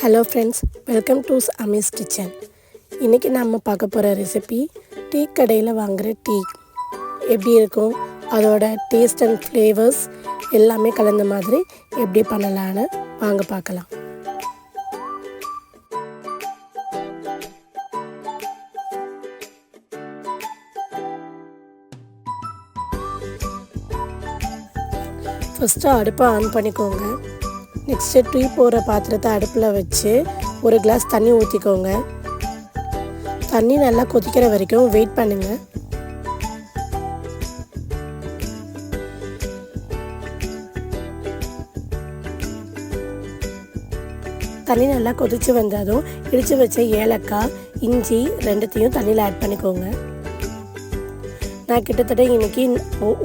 Hello friends welcome to Ami's kitchen இன்றைக்கி நம்ம பார்க்க போகிற ரெசிபி டீ கடையில் வாங்குகிற டீ. எப்படி இருக்கும்? அதோட டேஸ்ட் அண்ட் ஃப்ளேவர்ஸ் எல்லாமே கலந்த மாதிரி எப்படி பண்ணலான்னு வாங்க பார்க்கலாம். ஃபஸ்ட்டு அடுப்பை ஆன் பண்ணிக்கோங்க. நெக்ஸ்ட்டு டீ போடுற பாத்திரத்தை அடுப்பில் வச்சு ஒரு கிளாஸ் தண்ணி ஊற்றிக்கோங்க தண்ணி நல்லா கொதிக்கிற வரைக்கும் வெயிட் பண்ணுங்கள் தண்ணி நல்லா கொதித்து வந்ததும் இடித்து வச்ச ஏலக்காய் இஞ்சி ரெண்டுத்தையும் தண்ணியில் ஆட் பண்ணிக்கோங்க. நான் கிட்டத்தட்ட இன்றைக்கி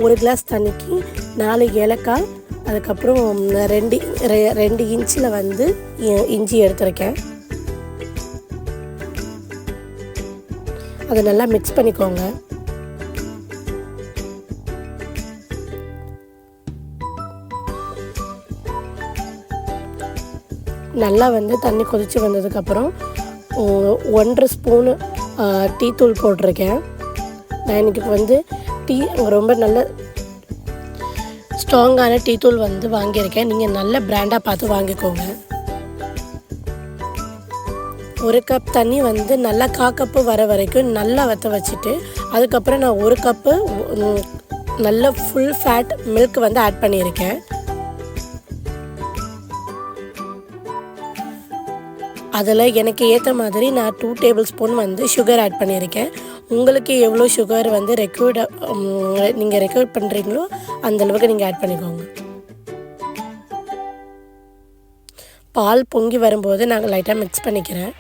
ஒரு கிளாஸ் தண்ணிக்கு நாலு ஏலக்காய் அதுக்கப்புறம் ரெண்டு ரெ- ரெண்டு இன்ச்சில் வந்து இ- இஞ்சி எடுத்திருக்கேன். அதை நல்லா மிக்ஸ் பண்ணிக்கோங்க. நல்லா வந்து தண்ணி கொதித்து வந்ததுக்கப்புறம் ஒன்றரை ஸ்பூனு டீ தூள் போட்டிருக்கேன். நான் இன்றைக்கி வந்து டீ ரொம்ப நல்ல ஸ்ட்ராங்கான டீ தூள் வந்து வாங்கியிருக்கேன். நீங்கள் நல்ல பிராண்டாக பார்த்து வாங்கிக்கோங்க. ஒரு கப் தண்ணி வந்து நல்லா கா கப்பு வர வரைக்கும் நல்லா வற்ற வச்சுட்டு அதுக்கப்புறம் நான் ஒரு கப்பு நல்ல ஃபுல் ஃபேட் மில்க் வந்து ஆட் பண்ணியிருக்கேன். அதில் எனக்கு ஏற்ற மாதிரி நான் டூ டேபிள் ஸ்பூன் வந்து சுகர் ஆட் பண்ணியிருக்கேன். உங்களுக்கு எவ்வளோ சுகர் வந்து ரெக்யூர்ட் நீங்கள் ரெக்யூர்ட் பண்ணுறீங்களோ அந்தளவுக்கு நீங்கள் ஆட் பண்ணிக்கோங்க. பால் பொங்கி வரும்போது நாங்கள் லைட்டாக மிக்ஸ் பண்ணிக்கிறேன்.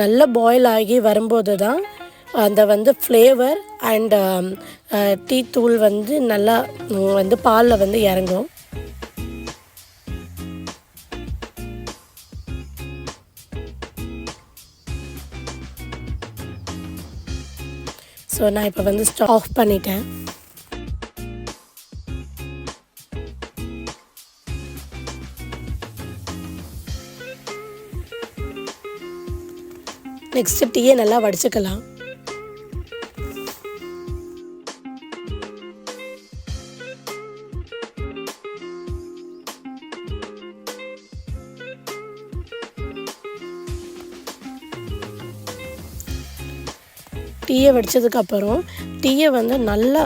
நல்ல பாயில் ஆகி வரும்போது தான் அந்த வந்து ஃப்ளேவர் அண்ட் டீ தூள் வந்து நல்லா வந்து பாலில் வந்து இறங்கும். ஸோ நான் இப்போ வந்து ஸ்டவ் ஆஃப் பண்ணிட்டேன். நெக்ஸ்ட்டு டீயை நல்லா வடிச்சுக்கலாம். டீயை வடித்ததுக்கப்புறம் டீயை வந்து நல்லா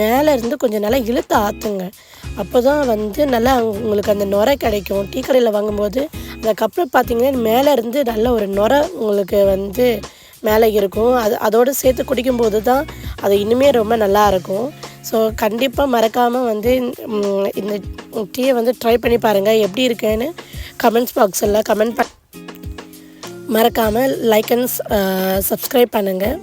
மேலே இருந்து கொஞ்சம் நல்லா இழுத்து ஆற்றுங்க அப்போ தான் வந்து நல்லா உங்களுக்கு அந்த நுரை கிடைக்கும். டீ கடையில் வாங்கும்போது அந்த கப்பில் பார்த்தீங்கன்னா மேலே இருந்து நல்ல ஒரு நுரை உங்களுக்கு வந்து மேலே இருக்கும். அது அதோடு சேர்த்து குடிக்கும்போது தான் அது இன்னுமே ரொம்ப நல்லா இருக்கும். ஸோ கண்டிப்பாக மறக்காமல் வந்து இந்த டீயை வந்து ட்ரை பண்ணி பாருங்கள் எப்படி இருக்குன்னு கமெண்ட்ஸ் பாக்ஸில் கமெண்ட் ப மறக்காமல் லைக் அண்ட் சப்ஸ்கிரைப் uh, பண்ணுங்கள்